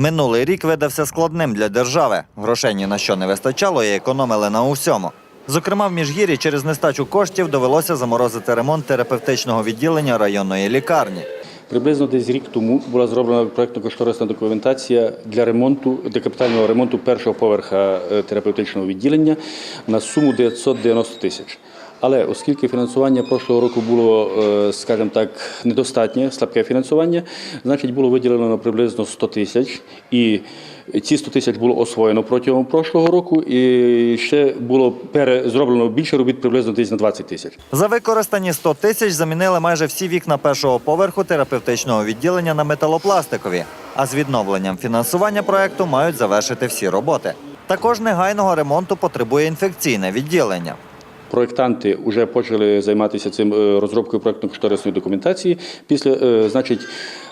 Минулий рік видався складним для держави. Грошей ні на що не вистачало і економили на усьому. Зокрема, в Міжгір'ї через нестачу коштів довелося заморозити ремонт терапевтичного відділення районної лікарні. Приблизно десь рік тому була зроблена проєктно-кошторисна документація для ремонту, для капітального ремонту першого поверха е, терапевтичного відділення на суму 990 тисяч. Але оскільки фінансування прошлого року було, е, скажімо так, недостатнє, слабке фінансування, значить було виділено приблизно 100 тисяч. І ці 100 тисяч було освоєно протягом прошлого року, і ще було пере- зроблено більше робіт приблизно десь на 20 тисяч. За використані 100 тисяч замінили майже всі вікна першого поверху терапевтичного відділення на металопластикові. А з відновленням фінансування проекту мають завершити всі роботи. Також негайного ремонту потребує інфекційне відділення. Проєктанти вже почали займатися цим е, розробкою проєктно-кошторисної документації. Після, е, значить,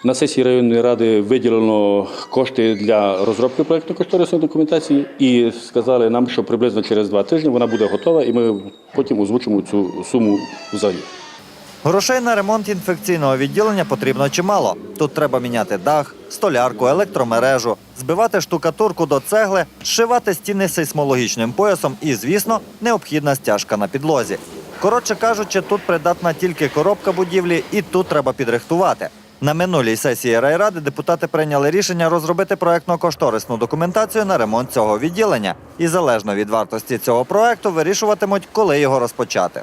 на сесії районної ради виділено кошти для розробки проєктно-кошторисної документації і сказали нам, що приблизно через два тижні вона буде готова, і ми потім озвучимо цю суму взагалі. Грошей на ремонт інфекційного відділення потрібно чимало. Тут треба міняти дах, столярку, електромережу, збивати штукатурку до цегли, зшивати стіни сейсмологічним поясом і, звісно, необхідна стяжка на підлозі. Коротше кажучи, тут придатна тільки коробка будівлі, і тут треба підрихтувати. На минулій сесії райради депутати прийняли рішення розробити проектно-кошторисну документацію на ремонт цього відділення. І залежно від вартості цього проекту вирішуватимуть, коли його розпочати.